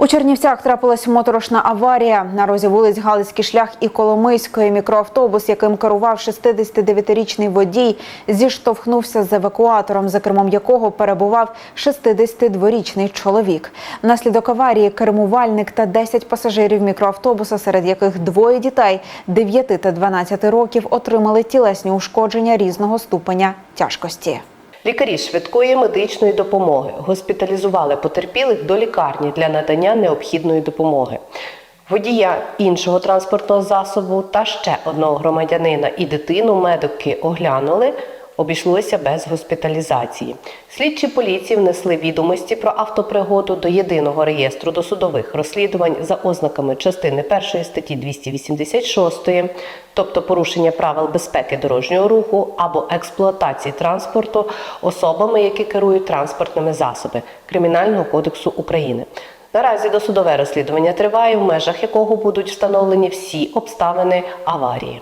У Чернівцях трапилась моторошна аварія. На розі вулиць Галицький шлях і Коломийської мікроавтобус, яким керував 69-річний водій, зіштовхнувся з евакуатором, за кермом якого перебував 62-річний чоловік. Внаслідок аварії кермувальник та 10 пасажирів мікроавтобуса, серед яких двоє дітей 9 та 12 років, отримали тілесні ушкодження різного ступеня тяжкості. Лікарі швидкої медичної допомоги госпіталізували потерпілих до лікарні для надання необхідної допомоги. Водія іншого транспортного засобу та ще одного громадянина і дитину медики оглянули, обійшлося без госпіталізації. Слідчі поліції внесли відомості про автопригоду до єдиного реєстру досудових розслідувань за ознаками частини 1 статті 286, тобто порушення правил безпеки дорожнього руху або експлуатації транспорту особами, які керують транспортними засобами Кримінального кодексу України. Наразі досудове розслідування триває, в межах якого будуть встановлені всі обставини аварії.